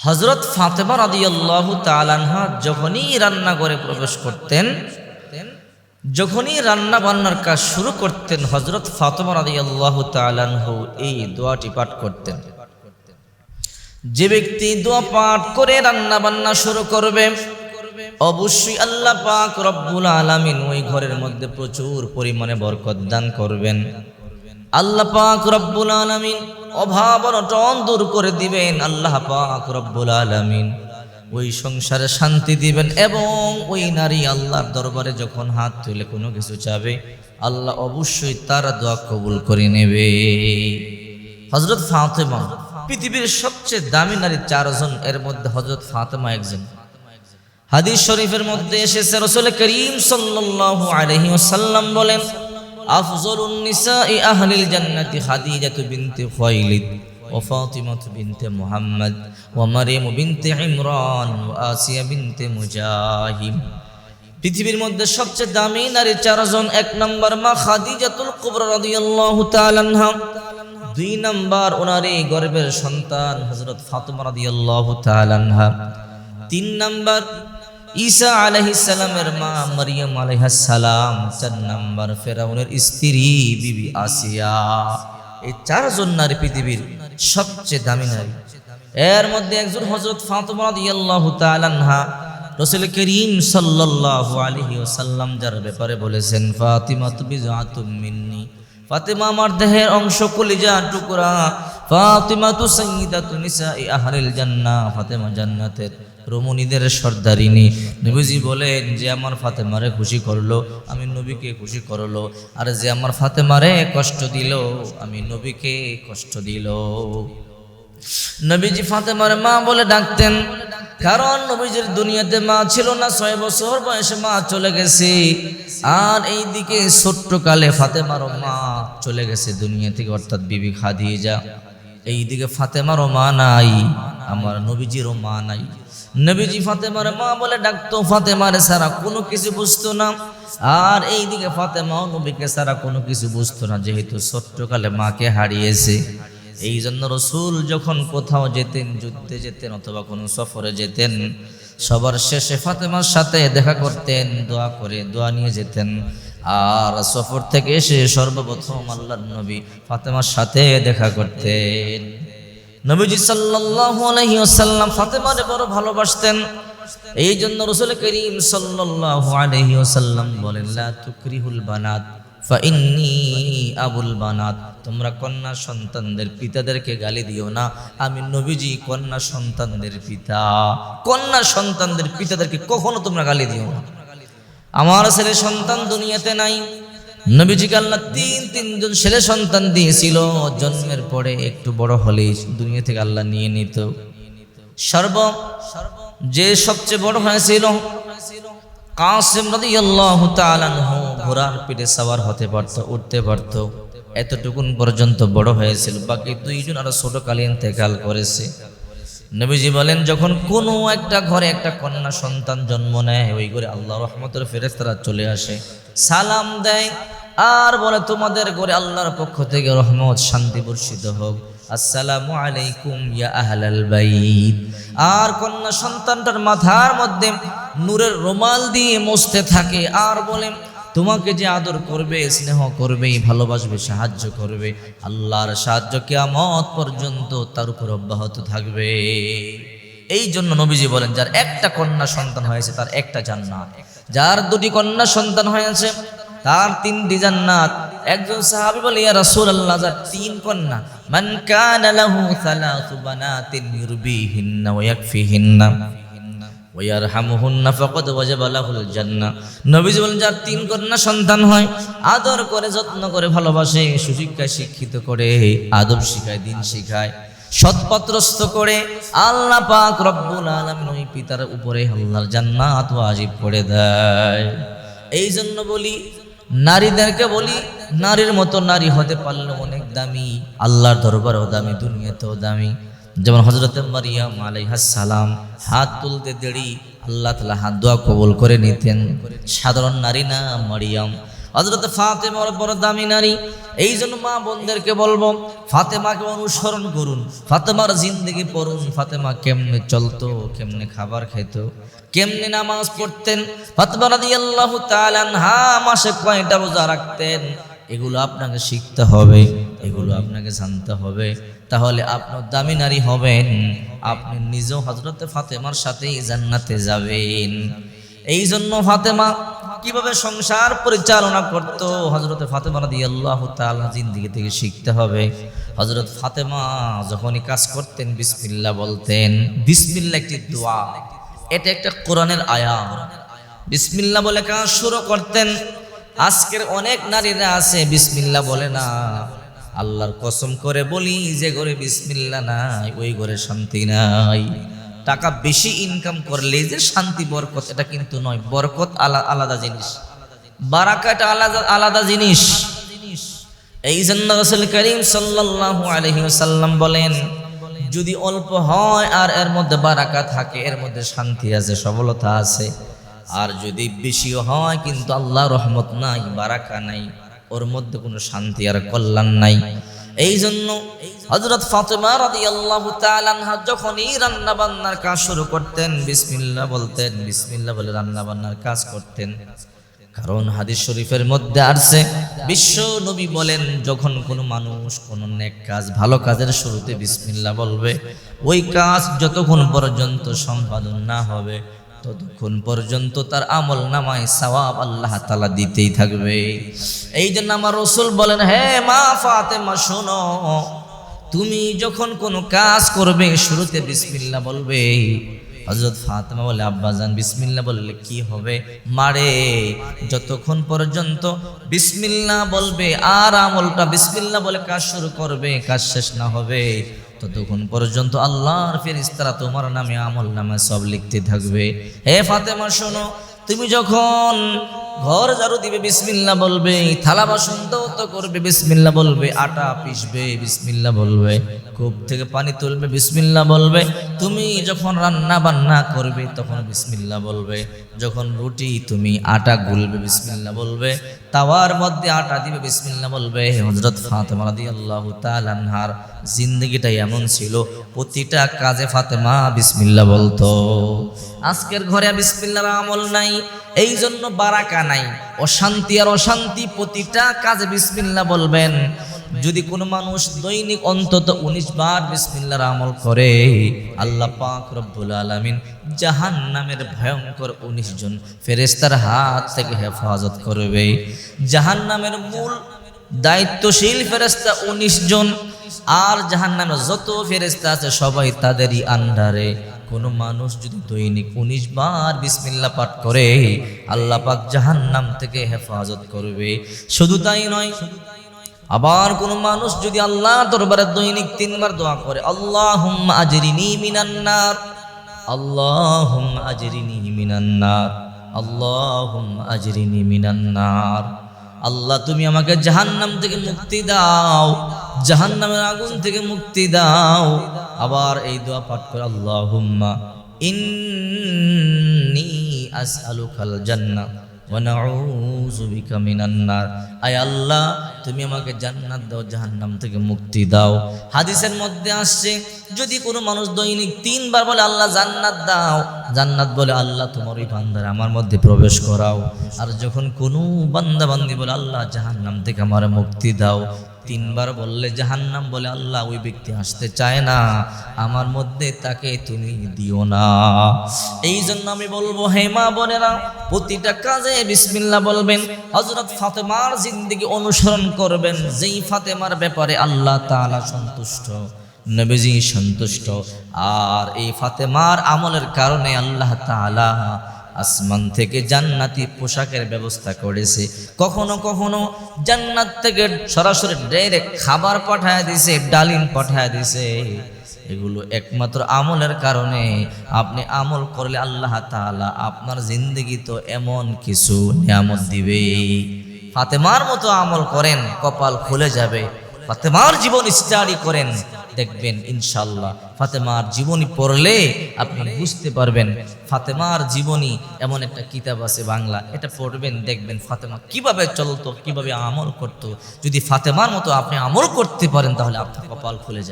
হজরত ফাতেমা রাদিয়াল্লাহু তাআলাহা যখনই রান্নাঘরে প্রবেশ করতেন, যখনই রান্না বান্নার কাজ শুরু করতেন হজরত ফাতেমা রাদিয়াল্লাহু তাআলাহু এই দোয়াটি পাঠ করতেন। যে ব্যক্তি দোয়া পাঠ করে রান্না বান্না শুরু করবে, অবশ্যই আল্লাহ পাক রব্বুল আলামিন ওই ঘরের মধ্যে প্রচুর পরিমাণে বরকত দান করবেন। আল্লাহ পাক রব্বুল আলামিন অভাব অনটন দূর করে দিবেন আল্লাহ পাক রব্বুল আলামিন। ওই সংসারে শান্তি দিবেন এবং ওই নারী আল্লাহর দরবারে যখন হাত তুলে কোনো কিছু চাবে, আল্লাহ অবশ্যই তার দোয়া কবুল করে নেবে। হজরত ফাতেমা, পৃথিবীর সবচেয়ে দামি নারী চারজন, এর মধ্যে হজরত ফাতেমা একজন। হাদিস শরীফের মধ্যে এসেছে, রসুল করিম সাল্লাল্লাহু আলাইহি ওয়াসাল্লাম বলেন আফজলুন নিসাই আহলিল জান্নাতি খাদিজাতু বিনতে খুয়াইলিদ মুহাম্মদ ওয়া মারইম বিনতে ইমরান ওয়া আসিয়া বিনতে মুজাহিম। পৃথিবীর মধ্যে সবচেয়ে দামি নারী চারজন, এক নম্বর মা খাদিজাতুল কুবরা রাদিয়াল্লাহু তাআলা আনহা। দুই নম্বর ওনার এই গর্ভের সন্তান হযরত ফাতিমা রাদিয়াল্লাহু তাআলা আনহা। তিন নম্বর ঈসা আলাইহিস সালামের মা মারিয়াম আলাইহিস সালাম, চার নম্বর ফেরাউনের স্ত্রী বিবি আসিয়া। এই চারজন নারী পৃথিবীর সবচেয়ে দামি নারী। এর মধ্যে একজন হযরত ফাতিমা রাদিয়াল্লাহু তাআলা আনহা, রসুল করিম সাল্লাল্লাহু আলাইহি ওয়াসাল্লাম, যার ব্যাপারে বলেছেন ফাতিমা তুমি মিন্নি। ফাতিমা আমার দেহের অংশ কলিজা টুকরা ফাতিমা তু সাইয়্যিদাতু নিসাই আহলিল জান্নাহ, ফাতেমা জান্নাতের রমণীদের সর্দারিনী। নবীজি বলেন, যে আমার ফাতেমারে খুশি করল, আমি নবীকে খুশি করল। আর যে আমার ফাতেমারে কষ্ট দিল, আমি নবীকে কষ্ট দিল। নবীজি ফাতেমার মা বলে ডাকতেন কারণ নবীজির দুনিয়াতে মা ছিল না, ছয় বছর বয়সে মা চলে গেছে। আর এই দিকে ছোট্ট কালে ফাতেমারও মা চলে গেছে দুনিয়া থেকে, অর্থাৎ বিবি খাদিজা। এই দিকে ফাতেমারও মা নাই, আমার নবীজিরও মা নাই। নবীজি ফাতেমার মা বলে ডাকতো, ফাতেমার সারা কোনো কিছু বুঝতো না। আর এই দিকে ফাতেমাও নবীকে সারা কোনো কিছু বুঝতো না, যেহেতু ছোট্টকালে মাকে হারিয়েছে। এই জন্য রসুল যখন কোথাও যেতেন, যুদ্ধে যেতেন অথবা কোনো সফরে যেতেন, সবার শেষে ফাতেমার সাথে দেখা করতেন, দোয়া করে দোয়া নিয়ে যেতেন। আর সফর থেকে এসে সর্বপ্রথম আল্লাহর নবী ফাতেমার সাথে দেখা করতেন। নবীজি সাল্লাল্লাহু আলাইহি ফাতেমারে বড় ভালোবাসতেন। এই জন্য রসুল করিম সাল্লাল্লাহু আলাইহি বলেন, লা তুকরিহুল বানাত। আবুল বানাত, তোমরা কন্যা সন্তানদের পিতাদেরকে গালি দিও না। আমি নবীজি কন্যা সন্তানদের পিতা। কন্যা সন্তানদের পিতাদেরকে কখনো তোমরা গালি দিও না। আমার ছেলে সন্তান দুনিয়াতে নাই। নবীজিকে আল্লাহ তিন, তিনজন ছেলে সন্তান দিয়েছিল। জন্মের পরে একটু বড় হলেই দুনিয়া থেকে আল্লাহ নিয়ে নিত। সর্ব, যে সবচেয়ে বড় হয়েছিল কাসিম রাদিয়াল্লাহু তাআলা আনহু। ঘোড়ার পিঠে সওয়ার হতে পারত, উঠতে পারত। এতটুকুন পর্যন্ত বড় হয়েছিল। বাকি দুইজন আরও ছোট কালে ইন্তেকাল করেছে। নবীজি বলেন, যখন কোনো একটা ঘরে একটা কন্যা সন্তান জন্ম নেয়, ওই ঘরে আল্লাহ রহমতের ফেরেস্তারা চলে আসে। সালাম দেয়, আর বলে, তোমাদের ঘরে আল্লাহর পক্ষ থেকে রহমত, শান্তি বর্ষিত হোক। আসসালামু আলাইকুম ইয়া আহলাল বাইত। আর কন্যা সন্তানটার মাথার মধ্যে নূরের রুমাল দিয়ে মুছতে থাকে। আর বলে তোমাকে যে আদর করবে, স্নেহ করবে, ভালোবাসবে, সাহায্য করবে, আল্লাহর সাহায্য কিয়ামত পর্যন্ত তার উপর অব্যাহত থাকবে। এই জন্য নবীজি বলেন, যার একটা কন্যা সন্তান হয়েছে, তার একটা জান্নাত। যার দুটি কন্যা সন্তান হয়েছে, তার তিনটি জান্নাত। একজন সাহাবী বলে, ইয়া রাসূলুল্লাহ, যার তিন কন্যা, মান কানা লাহু সালাসু বানাতিন ইউরবিহিন্না ওয়া ইয়াকফিহিন্না। ওয়ারহামুহুন্না ফাকাদ ওয়াজাবা লাহুল জান্নাহ নবীজি বলেন যার তিন কন্যা সন্তান হয়, আদর করে, যত্ন করে, ভালোবাসে, সুশিক্ষায় শিক্ষিত করে, আদব শিখায়, দিন শিখায় সৎপত্রস্থ করে, আল্লাহ পাক রব্বুল আলামিন ওই পিতার উপরে আল্লাহর জান্নাত ওয়াজিব করে দেয়। এই জন্য বলি, নারীদেরকে বলি, নারীর মতো নারী হতে পারলে অনেক দামি, আল্লাহর দরবারেও দামি, দুনিয়াতেও দামি। যেমন হজরত মারিয়াম সালাম, হাত তুলতে দেরি, আল্লাহ তালা হাত দোয়া কবুল করে নিতেন। সাধারণ নারী না মারিয়াম। হজরত ফাতেমার বড় দামি নারী। এই জন্য মা বোনদেরকে বলব, ফাতেমাকে অনুসরণ করুন। ফাতেমার জিন্দগি পড়ুন। ফাতেমা কেমনে চলতো, কেমনে খাবার খাইতো, কেমনে নামাজ পড়তেন। ফাতেমা রাদিয়াল্লাহু তাআলা হা মাসে কয়টা রোজা রাখতেন? এগুলো আপনাকে শিখতে হবে, এগুলো আপনাকে জানতে হবে। তাহলে আপনার দামি নারী হবেন, আপনি নিজেও হজরতে ফাতেমার সাথেই জান্নাতে যাবেন। এই জন্য ফাতেমা কীভাবে সংসার পরিচালনা করত? হজরতে ফাতেমা রাদি আল্লাহ তালা জিন্দিগি থেকে শিখতে হবে। হজরত ফাতেমা যখনই কাজ করতেন বিসমিল্লা বলতেন বিসমিল্লা একটি দোয়া। এটা একটা কোরআনের আয়া বিসমিল্লা বলে কাজ শুরু করতেন আজকের অনেক নারীরা আছে বিসমিল্লা বলে না। আল্লাহর কসম করে বলি যে ঘরে বিসমিল্লা নাই, ওই ঘরে শান্তি নাই। টাকা বেশি ইনকাম করলে যে শান্তি, বরকত, এটা কিন্তু নয়। বরকত আলা- আলাদা জিনিস। বারাকাটা আলাদা আলাদা জিনিস। এই জন্য রসুল করিম সাল্লাল্লাহু আলাইহি ওয়াসাল্লাম বলেন, যদি অল্প হয় আর এর মধ্যে বারাকা থাকে, এর মধ্যে শান্তি আছে, সফলতা আছে। আর যদি বেশি হয়, কিন্তু আল্লাহ রহমত নাই, বারাকা নাই, ওর মধ্যে কোনো শান্তি আর কল্যাণ নাই। এই জন্য হজরত ফাতেমা তাআলা আনহা যখনই রান্না বান্নার কাজ শুরু করতেন বিসমিল্লা বলতেন, বিসমিল্লাহ বলে রান্না বান্নার কাজ করতেন। কারণ হাদিস শরীফের মধ্যে আসছে, বিশ্ব নবী বলেন, যখন কোনো মানুষ কোনো নেক কাজ, ভালো কাজের শুরুতে বিসমিল্লা বলবে, ওই কাজ যতক্ষণ পর্যন্ত সম্পাদন না হবে ততক্ষণ পর্যন্ত তার আমল নামায় সওয়াব আল্লাহ তালা দিতেই থাকবে। এই জন্য আমার রসুল বলেন, হে মা ফাতেমা, শোনো, তুমি যখন কোনো কাজ করবে, শুরুতে বিসমিল্লাহ বলবে। হজরত ফাতেমা বলে আব্বাজান বিসমিল্লা বললে কি হবে? মারে, যতক্ষণ পর্যন্ত বিসমিল্লা বলবে আর আমলটা বিসমিল্লা বলে কাজ শুরু করবে, কাজ শেষ না হবে। ততক্ষণ পর্যন্ত আল্লাহর ফেরিস্তারা তোমার নামে আমল নামে সব লিখতে থাকবে। হে ফাতেমা, শোনো, তুমি যখন ঘর ঝাড়ু দিবে বিসমিল্লা বলবে। থালা বাসন তো করবে বিসমিল্লা বলবে। আটা পিসবে বিসমিল্লা বলবে। কূপ থেকে পানি তুলবে বিসমিল্লা বলবে। তুমি যখন রান্না বান্না করবে তখন বিসমিল্লা বলবে। যখন রুটি তুমি আটা গুলবে বিসমিল্লা বলবে। তাওয়ার মধ্যে আটা দিবে বিসমিল্লা বলবে। হজরত ফাতেমা রাদিয়াল্লাহু তাআলা আনহার জিন্দগিটা এমন ছিল, প্রতিটা কাজে ফাতেমা বিসমিল্লা বলতো। আজকের ঘরে বিসমিল্লার আমল নাই। এই জন্য বারাকা নাই। অশান্তি আর অশান্তি প্রতিটা কাজে বিসমিল্লা বলবেন। যদি কোনো মানুষ দৈনিক অন্তত উনিশ বার বিসমিল্লার আমল করে, আল্লাহ পাক রব্বুল আলামিন জাহান নামের ভয়ঙ্কর উনিশ জন ফেরেস্তার হাত থেকে হেফাজত করবে। জাহান নামের মূল দায়িত্বশীল ফেরেস্তা উনিশ জন, আর জাহান নামে যত ফেরেস্তা আছে সবাই তাদেরই আন্ডারে। কোনো মানুষ যদি দৈনিক উনিশ বার বিসমিল্লা পাঠ করে, আল্লাহ পাক জাহান নাম থেকে হেফাজত করবে। শুধু তাই নয়, আবার কোন মানুষ যদি আল্লাহ দরবারে দৈনিক তিনবার দোয়া করে আল্লাহ মিনান্নার আল্লাহ আজরিনি মিনান্নার আল্লাহ আজরিনি মিনান্নার আল্লাহ, তুমি আমাকে জাহান্নাম থেকে মুক্তি দাও, জাহান্নামের আগুন থেকে মুক্তি দাও। আবার এই দোয়া পাঠ করে আল্লাহ হুম্মা ইন্নি আসআলুকাল জান্নাহ। আয় আল্লাহ, তুমি আমাকে জান্নাত দাও, জাহান্নাম থেকে মুক্তি দাও। হাদিসের মধ্যে আসছে, যদি কোনো মানুষ দৈনিক তিনবার বলে, আল্লাহ, জান্নাত দাও। জান্নাত বলে, আল্লাহ, তোমার ওই বান্দার আমার মধ্যে প্রবেশ করাও। আর যখন কোনো বান্দি বলে, আল্লাহ, জাহান্নাম থেকে আমার মুক্তি দাও। তিনবার বললে জাহান্নাম বলে, আল্লাহ ওই ব্যক্তি আসতে চায় না, আমার মধ্যে তাকে তুমি দিও না। এই জন্য আমি বলব, হে মা বোনেরা, প্রতিটা কাজে বিসমিল্লা বলবেন। হজরত ফাতেমার জিন্দিগি অনুসরণ করবেন। যেই ফাতেমার ব্যাপারে আল্লাহ তাআলা সন্তুষ্ট, নবীজি সন্তুষ্ট। আর এই ফাতেমার আমলের কারণে আল্লাহ তাআলা আসমান থেকে জান্নাতি পোশাকের ব্যবস্থা করেছে। কখনো কখনো জান্নাত থেকে সরাসরি ডাইরেক্ট খাবার পাঠায় দিছে, ডালিম পাঠায় দিছে। এগুলো একমাত্র আমলের কারণে আপনি আমল করলে আল্লাহ তাআলা আপনার জিন্দগি তো এমন কিছু নিয়ামত দিবে ফাতেমার মতো আমল করেন, কপাল খুলে যাবে। ফাতেমার জীবন স্টাডি করেন, দেখবেন ইনশাল্লাহ ফাতেমার জীবনী পড়লে আপনি বুঝতে পারবেন, ফাতেমার জীবনী এমন একটা কিতাব আছে বাংলা, এটা পড়বেন, দেখবেন ফাতেমা কীভাবে চলতো, কীভাবে আমল করতো। যদি ফাতেমার মতো আপনি আমল করতে পারেন, তাহলে আপনার কপাল খুলে যাবে।